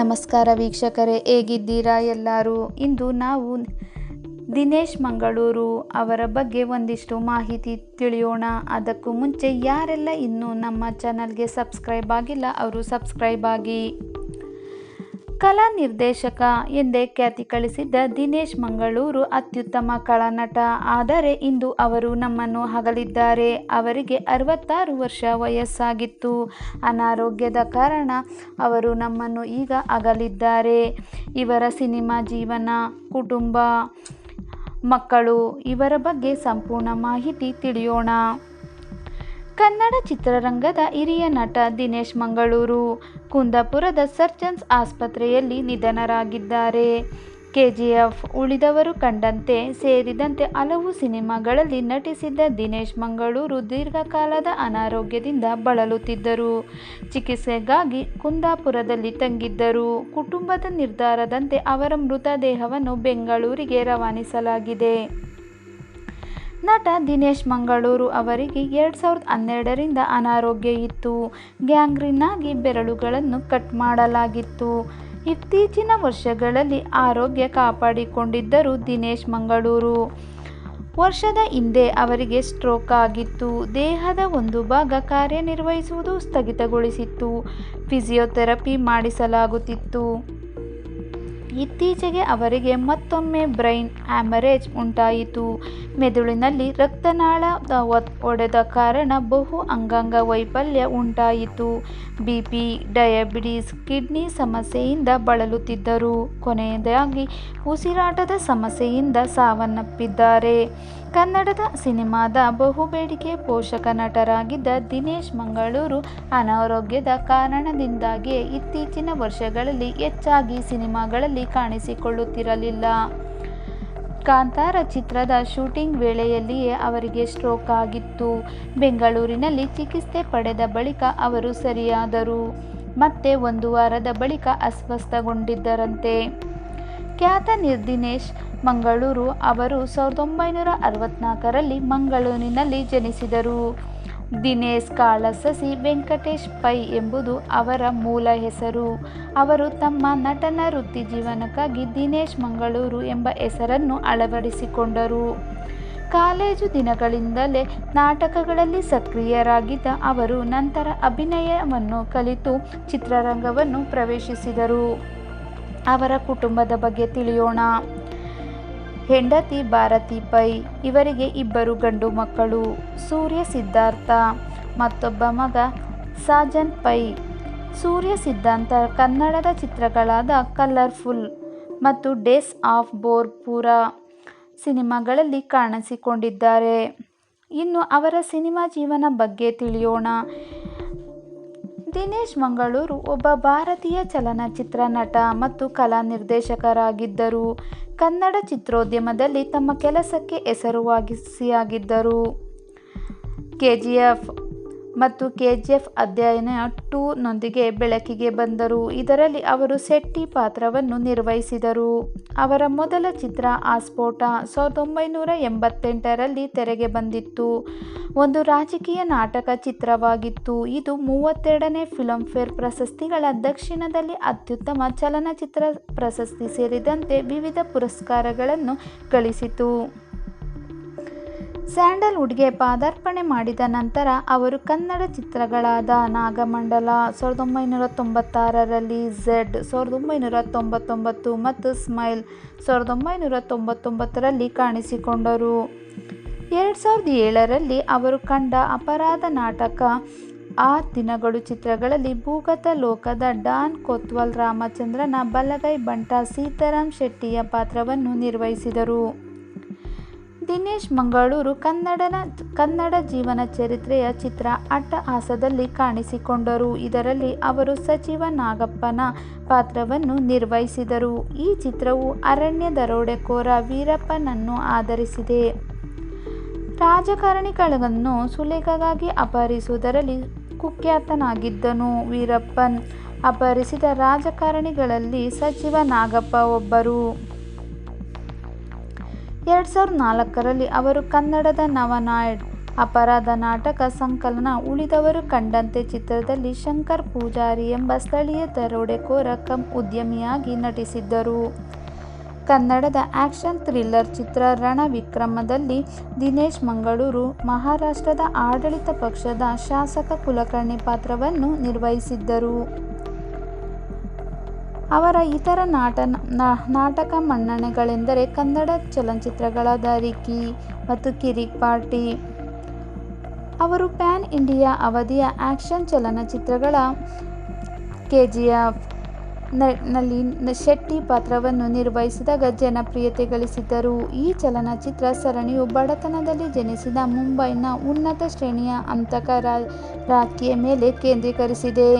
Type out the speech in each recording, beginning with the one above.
ನಮಸ್ಕಾರ ವೀಕ್ಷಕರೇ, ಹೇಗಿದ್ದೀರಾ ಎಲ್ಲರೂ? ಇಂದು ನಾವು ದಿನೇಶ್ ಮಂಗಳೂರು ಅವರ ಬಗ್ಗೆ ಒಂದಿಷ್ಟು ಮಾಹಿತಿ ತಿಳಿಯೋಣ. ಅದಕ್ಕೂ ಮುಂಚೆ ಯಾರೆಲ್ಲ ಇನ್ನೂ ನಮ್ಮ ಚಾನಲ್ಗೆ ಸಬ್ಸ್ಕ್ರೈಬ್ ಆಗಿಲ್ಲ, ಅವರು ಸಬ್ಸ್ಕ್ರೈಬ್ ಆಗಿ. ಕಲಾ ನಿರ್ದೇಶಕ ಎಂದೇ ಖ್ಯಾತಿ ಕಳಿಸಿದ್ದ ದಿನೇಶ್ ಮಂಗಳೂರು ಅತ್ಯುತ್ತಮ ಕಲಾನಟ ಆದರೆ ಇಂದು ಅವರು ನಮ್ಮನ್ನು ಹಗಲಿದ್ದಾರೆ. ಅವರಿಗೆ ಅರವತ್ತಾರು ವರ್ಷ ವಯಸ್ಸಾಗಿತ್ತು. ಅನಾರೋಗ್ಯದ ಕಾರಣ ಅವರು ನಮ್ಮನ್ನು ಈಗ ಅಗಲಿದ್ದಾರೆ. ಇವರ ಸಿನಿಮಾ ಜೀವನ, ಕುಟುಂಬ, ಮಕ್ಕಳು ಇವರ ಬಗ್ಗೆ ಸಂಪೂರ್ಣ ಮಾಹಿತಿ ತಿಳಿಯೋಣ. ಕನ್ನಡ ಚಿತ್ರರಂಗದ ಹಿರಿಯ ನಟ ದಿನೇಶ್ ಮಂಗಳೂರು, ಕುಂದಾಪುರದ ಸರ್ಜನ್ಸ್ ಆಸ್ಪತ್ರೆಯಲ್ಲಿ ನಿಧನರಾಗಿದ್ದಾರೆ. ಕೆಜಿಎಫ್ ಉಳಿದವರು ಕಂಡಂತೆ ಸೇರಿದಂತೆ ಹಲವು ಸಿನಿಮಾಗಳಲ್ಲಿ ನಟಿಸಿದ್ದ ದಿನೇಶ್ ಮಂಗಳೂರು ದೀರ್ಘಕಾಲದ ಅನಾರೋಗ್ಯದಿಂದ ಬಳಲುತ್ತಿದ್ದರು. ಚಿಕಿತ್ಸೆಗಾಗಿ ಕುಂದಾಪುರದಲ್ಲಿ ತಂಗಿದ್ದರು. ಕುಟುಂಬದ ನಿರ್ಧಾರದಂತೆ ಅವರ ಮೃತದೇಹವನ್ನು ಬೆಂಗಳೂರಿಗೆ ರವಾನಿಸಲಾಗಿದೆ. ನಟ ದಿನೇಶ್ ಮಂಗಳೂರು ಅವರಿಗೆ ಎರಡು ಸಾವಿರದ ಹನ್ನೆರಡರಿಂದ ಅನಾರೋಗ್ಯ ಇತ್ತು. ಗ್ಯಾಂಗ್ರೀನ್ ಆಗಿ ಬೆರಳುಗಳನ್ನು ಕಟ್ ಮಾಡಲಾಗಿತ್ತು. ಇತ್ತೀಚಿನ ವರ್ಷಗಳಲ್ಲಿ ಆರೋಗ್ಯ ಕಾಪಾಡಿಕೊಂಡಿದ್ದರು ದಿನೇಶ್ ಮಂಗಳೂರು. ವರ್ಷದ ಹಿಂದೆ ಅವರಿಗೆ ಸ್ಟ್ರೋಕ್ ಆಗಿತ್ತು. ದೇಹದ ಒಂದು ಭಾಗ ಕಾರ್ಯನಿರ್ವಹಿಸುವುದು ಸ್ಥಗಿತಗೊಳಿಸಿತ್ತು. ಫಿಸಿಯೋಥೆರಪಿ ಮಾಡಿಸಲಾಗುತ್ತಿತ್ತು. ಇತ್ತೀಚೆಗೆ ಅವರಿಗೆ ಮತ್ತೊಮ್ಮೆ ಬ್ರೈನ್ ಹ್ಯಾಮರೇಜ್ ಉಂಟಾಯಿತು. ಮೆದುಳಿನಲ್ಲಿ ರಕ್ತನಾಳದ ಒಡೆದ ಕಾರಣ ಬಹು ಅಂಗಾಂಗ ವೈಫಲ್ಯ ಉಂಟಾಯಿತು. ಬಿ ಪಿ, ಡಯಾಬಿಟೀಸ್, ಕಿಡ್ನಿ ಸಮಸ್ಯೆಯಿಂದ ಬಳಲುತ್ತಿದ್ದರು. ಕೊನೆಯದಾಗಿ, ಉಸಿರಾಟದ ಸಮಸ್ಯೆಯಿಂದ ಸಾವನ್ನಪ್ಪಿದ್ದಾರೆ. ಕನ್ನಡದ ಸಿನಿಮಾದ ಬಹುಬೇಡಿಕೆ ಪೋಷಕ ನಟರಾಗಿದ್ದ ದಿನೇಶ್ ಮಂಗಳೂರು ಅನಾರೋಗ್ಯದ ಕಾರಣದಿಂದಾಗಿ ಇತ್ತೀಚಿನ ವರ್ಷಗಳಲ್ಲಿ ಹೆಚ್ಚಾಗಿ ಸಿನಿಮಾಗಳಲ್ಲಿ ಕಾಣಿಸಿಕೊಳ್ಳುತ್ತಿರಲಿಲ್ಲ. ಕಾಂತಾರ ಚಿತ್ರದ ಶೂಟಿಂಗ್ ವೇಳೆಯಲ್ಲಿಯೇ ಅವರಿಗೆ ಸ್ಟ್ರೋಕ್ ಆಗಿತ್ತು. ಬೆಂಗಳೂರಿನಲ್ಲಿ ಚಿಕಿತ್ಸೆ ಪಡೆದ ಬಳಿಕ ಅವರು ಸರಿಯಾದರು. ಮತ್ತೆ ಒಂದು ವಾರದ ಬಳಿಕ ಅಸ್ವಸ್ಥಗೊಂಡಿದ್ದರಂತೆ. ಖ್ಯಾತ ದಿನೇಶ್ ಮಂಗಳೂರು ಅವರು ಸಾವಿರದ ಒಂಬೈನೂರ ಅರವತ್ನಾಲ್ಕರಲ್ಲಿ ಮಂಗಳೂರಿನಲ್ಲಿ ಜನಿಸಿದರು. ದಿನೇಶ್ ಕಾಳಸಸಿ ವೆಂಕಟೇಶ್ ಪೈ ಎಂಬುದು ಅವರ ಮೂಲ ಹೆಸರು. ಅವರು ತಮ್ಮ ನಟನ ವೃತ್ತಿ ಜೀವನಕ್ಕಾಗಿ ದಿನೇಶ್ ಮಂಗಳೂರು ಎಂಬ ಹೆಸರನ್ನು ಅಳವಡಿಸಿಕೊಂಡರು. ಕಾಲೇಜು ದಿನಗಳಿಂದಲೇ ನಾಟಕಗಳಲ್ಲಿ ಸಕ್ರಿಯರಾಗಿದ್ದ ಅವರು ನಂತರ ಅಭಿನಯವನ್ನು ಕಲಿತು ಚಿತ್ರರಂಗವನ್ನು ಪ್ರವೇಶಿಸಿದರು. ಅವರ ಕುಟುಂಬದ ಬಗ್ಗೆ ತಿಳಿಯೋಣ. ಹೆಂಡತಿ ಭಾರತಿ ಪೈ ಇವರಿಗೆ ಇಬ್ಬರು ಗಂಡು ಮಕ್ಕಳು. ಸೂರ್ಯ ಸಿದ್ಧಾರ್ಥ, ಮತ್ತೊಬ್ಬ ಮಗ ಸಾಜನ್ ಪೈ. ಸೂರ್ಯ ಸಿದ್ಧಾಂತ ಕನ್ನಡದ ಚಿತ್ರಗಳಾದ ಕಲರ್ಫುಲ್ ಮತ್ತು ಡೇಸ್ ಆಫ್ ಬೋರ್ಪುರ ಸಿನಿಮಾಗಳಲ್ಲಿ ಕಾಣಿಸಿಕೊಂಡಿದ್ದಾರೆ. ಇನ್ನು ಅವರ ಸಿನಿಮಾ ಜೀವನ ಬಗ್ಗೆ ತಿಳಿಯೋಣ. ದಿನೇಶ್ ಮಂಗಳೂರು ಒಬ್ಬ ಭಾರತೀಯ ಚಲನಚಿತ್ರ ನಟ ಮತ್ತು ಕಲಾ ನಿರ್ದೇಶಕರಾಗಿದ್ದರು. ಕನ್ನಡ ಚಿತ್ರೋದ್ಯಮದಲ್ಲಿ ತಮ್ಮ ಕೆಲಸಕ್ಕೆ ಹೆಸರುವಾಸಿಯಾಗಿದ್ದರು. ಕೆಜಿಎಫ್ ಮತ್ತು ಕೆಜಿಎಫ್ ಅಧ್ಯಯನ ಟೂನೊಂದಿಗೆ ಬೆಳಕಿಗೆ ಬಂದರು. ಇದರಲ್ಲಿ ಅವರು ಶೆಟ್ಟಿ ಪಾತ್ರವನ್ನು ನಿರ್ವಹಿಸಿದರು. ಅವರ ಮೊದಲ ಚಿತ್ರ ಆಸ್ಫೋಟ ಸಾವಿರದ ಒಂಬೈನೂರ ಎಂಬತ್ತೆಂಟರಲ್ಲಿ ತೆರೆಗೆ ಬಂದಿತ್ತು. ಒಂದು ರಾಜಕೀಯ ನಾಟಕ ಚಿತ್ರವಾಗಿತ್ತು. ಇದು ಮೂವತ್ತೆರಡನೇ ಫಿಲಂಫೇರ್ ಪ್ರಶಸ್ತಿಗಳ ದಕ್ಷಿಣದಲ್ಲಿ ಅತ್ಯುತ್ತಮ ಚಲನಚಿತ್ರ ಪ್ರಶಸ್ತಿ ಸೇರಿದಂತೆ ವಿವಿಧ ಪುರಸ್ಕಾರಗಳನ್ನು ಗಳಿಸಿತು. ಸ್ಯಾಂಡಲ್ವುಡ್ಗೆ ಪಾದಾರ್ಪಣೆ ಮಾಡಿದ ನಂತರ ಅವರು ಕನ್ನಡ ಚಿತ್ರಗಳಾದ ನಾಗಮಂಡಲ, ಸಾವಿರದ ಒಂಬೈನೂರ ತೊಂಬತ್ತಾರರಲ್ಲಿ ಝೆಡ್, ಸಾವಿರದ ಒಂಬೈನೂರ ತೊಂಬತ್ತೊಂಬತ್ತು ಮತ್ತು ಸ್ಮೈಲ್ ಸಾವಿರದ ಒಂಬೈನೂರ ತೊಂಬತ್ತೊಂಬತ್ತರಲ್ಲಿ ಕಾಣಿಸಿಕೊಂಡರು. ಎರಡು ಸಾವಿರದ ಏಳರಲ್ಲಿ ಅವರು ಕಂಡ ಅಪರಾಧ ನಾಟಕ ಆ ದಿನಗಳು ಚಿತ್ರಗಳಲ್ಲಿ ಭೂಗತ ಲೋಕದ ಡಾನ್ ಕೊತ್ವಲ್ ರಾಮಚಂದ್ರನ ಬಲಗೈ ಬಂಟ ಸೀತಾರಾಮ್ ಶೆಟ್ಟಿಯ ಪಾತ್ರವನ್ನು ನಿರ್ವಹಿಸಿದರು. ದಿನೇಶ್ ಮಂಗಳೂರು ಕನ್ನಡನ, ಕನ್ನಡ ಜೀವನ ಚರಿತ್ರೆಯ ಚಿತ್ರ ಅಟ್ಟಹಾಸದಲ್ಲಿ ಕಾಣಿಸಿಕೊಂಡರು. ಇದರಲ್ಲಿ ಅವರು ಸಚಿವ ನಾಗಪ್ಪನ ಪಾತ್ರವನ್ನು ನಿರ್ವಹಿಸಿದರು. ಈ ಚಿತ್ರವು ಅರಣ್ಯ ದರೋಡೆಕೋರ ವೀರಪ್ಪನನ್ನು ಆಧರಿಸಿದೆ. ರಾಜಕಾರಣಿಗಳನ್ನು ಸುಲೇಖಗಾಗಿ ಅಪಹರಿಸುವುದರಲ್ಲಿ ಕುಖ್ಯಾತನಾಗಿದ್ದನು. ವೀರಪ್ಪನ್ ಅಪಹರಿಸಿದ ರಾಜಕಾರಣಿಗಳಲ್ಲಿ ಸಚಿವ ನಾಗಪ್ಪ ಒಬ್ಬರು. ಎರಡು ಸಾವಿರದ ನಾಲ್ಕರಲ್ಲಿ ಅವರು ಕನ್ನಡದ ನವನಾಯ್ಡ್ ಅಪರಾಧ ನಾಟಕ ಸಂಕಲನ ಉಳಿದವರು ಕಂಡಂತೆ ಚಿತ್ರದಲ್ಲಿ ಶಂಕರ್ ಪೂಜಾರಿ ಎಂಬ ಸ್ಥಳೀಯ ದರೋಡೆಕೋರ ಕಂ ಉದ್ಯಮಿಯಾಗಿ ನಟಿಸಿದ್ದರು. ಕನ್ನಡದ ಆ್ಯಕ್ಷನ್ ಥ್ರಿಲ್ಲರ್ ಚಿತ್ರ ರಣವಿಕ್ರಮದಲ್ಲಿ ದಿನೇಶ್ ಮಂಗಳೂರು, ಮಹಾರಾಷ್ಟ್ರದ ಆಡಳಿತ ಪಕ್ಷದ ಶಾಸಕ ಕುಲಕರ್ಣಿ ಪಾತ್ರವನ್ನು ನಿರ್ವಹಿಸಿದ್ದರು. ಅವರ ಇತರ ನಾಟನ ನಾಟಕ ಮನ್ನಣೆಗಳೆಂದರೆ ಕನ್ನಡ ಚಲನಚಿತ್ರಗಳಾದ ರಿಕ್ಕಿ ಮತ್ತು ಕಿರಿಕ್ ಪಾರ್ಟಿ. ಅವರು ಪ್ಯಾನ್ ಇಂಡಿಯಾ ಅವಧಿಯ ಆ್ಯಕ್ಷನ್ ಜಿ ಕೆಜಿಎಫ್ ನಲ್ಲಿ ಶೆಟ್ಟಿ ಪಾತ್ರವನ್ನು ನಿರ್ವಹಿಸಿದಾಗ ಜನಪ್ರಿಯತೆ ಗಳಿಸಿದ್ದರು. ಈ ಚಲನಚಿತ್ರ ಸರಣಿಯು ಬಡತನದಲ್ಲಿ ಜನಿಸಿದ ಮುಂಬೈನ ಉನ್ನತ ಶ್ರೇಣಿಯ ಅಂತಕ ರಾಖಿಯ ಮೇಲೆ ಕೇಂದ್ರೀಕರಿಸಿದೆ.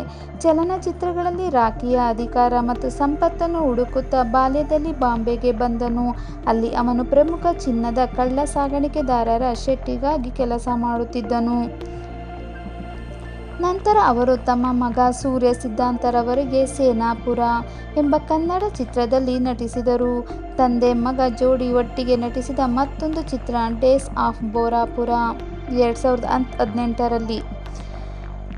ಚಲನಚಿತ್ರಗಳಲ್ಲಿ ರಾಖಿಯ ಅಧಿಕಾರ ಮತ್ತು ಸಂಪತ್ತನ್ನು ಹುಡುಕುತ್ತಾ ಬಾಲ್ಯದಲ್ಲಿ ಬಾಂಬೆಗೆ ಬಂದನು. ಅಲ್ಲಿ ಅವನು ಪ್ರಮುಖ ಚಿನ್ನದ ಕಳ್ಳ ಸಾಗಾಣಿಕೆದಾರರ ಶೆಟ್ಟಿಗಾಗಿ ಕೆಲಸ ಮಾಡುತ್ತಿದ್ದನು. ನಂತರ ಅವರು ತಮ್ಮ ಮಗ ಸೂರ್ಯ ಸಿದ್ಧಾಂತರವರೆಗೆ ಸೇನಾಪುರ ಎಂಬ ಕನ್ನಡ ಚಿತ್ರದಲ್ಲಿ ನಟಿಸಿದರು. ತಂದೆ-ಮಗ ಜೋಡಿ ಒಟ್ಟಿಗೆ ನಟಿಸಿದ ಮತ್ತೊಂದು ಚಿತ್ರ ಡೇಸ್ ಆಫ್ ಬೋರಾಪುರ ಎರಡು ಸಾವಿರದ ಹದಿನೆಂಟರಲ್ಲಿ.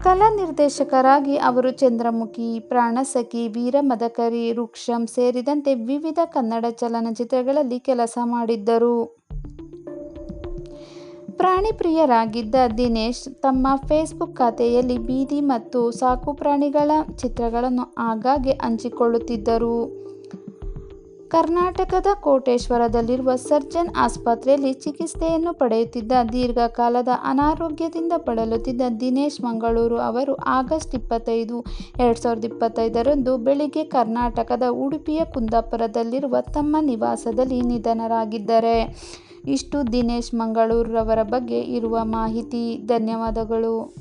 ಕಲಾ ನಿರ್ದೇಶಕರಾಗಿ ಅವರು ಚಂದ್ರಮುಖಿ, ಪ್ರಾಣಸಖಿ, ವೀರಮದಕರಿ, ವೃಕ್ಷಂ ಸೇರಿದಂತೆ ವಿವಿಧ ಕನ್ನಡ ಚಲನಚಿತ್ರಗಳಲ್ಲಿ ಕೆಲಸ ಮಾಡಿದ್ದರು. ಪ್ರಾಣಿಪ್ರಿಯರಾಗಿದ್ದ ದಿನೇಶ್ ತಮ್ಮ ಫೇಸ್ಬುಕ್ ಖಾತೆಯಲ್ಲಿ ಬೀದಿ ಮತ್ತು ಸಾಕುಪ್ರಾಣಿಗಳ ಚಿತ್ರಗಳನ್ನು ಆಗಾಗ್ಗೆ ಹಂಚಿಕೊಳ್ಳುತ್ತಿದ್ದರು. ಕರ್ನಾಟಕದ ಕೋಟೇಶ್ವರದಲ್ಲಿರುವ ಸರ್ಜನ್ ಆಸ್ಪತ್ರೆಯಲ್ಲಿ ಚಿಕಿತ್ಸೆಯನ್ನು ಪಡೆಯುತ್ತಿದ್ದ ದೀರ್ಘಕಾಲದ ಅನಾರೋಗ್ಯದಿಂದ ಬಳಲುತ್ತಿದ್ದ ದಿನೇಶ್ ಮಂಗಳೂರು ಅವರು ಆಗಸ್ಟ್ ಇಪ್ಪತ್ತೈದು, ಎರಡು ಸಾವಿರದ ಇಪ್ಪತ್ತೈದರಂದು ಬೆಳಿಗ್ಗೆ ಕರ್ನಾಟಕದ ಉಡುಪಿಯ ಕುಂದಾಪುರದಲ್ಲಿರುವ ತಮ್ಮ ನಿವಾಸದಲ್ಲಿ ನಿಧನರಾಗಿದ್ದಾರೆ. ಇಷ್ಟು ದಿನೇಶ್ ಮಂಗಳೂರವರ ರವರ ಬಗ್ಗೆ ಇರುವ ಮಾಹಿತಿ. ಧನ್ಯವಾದಗಳು.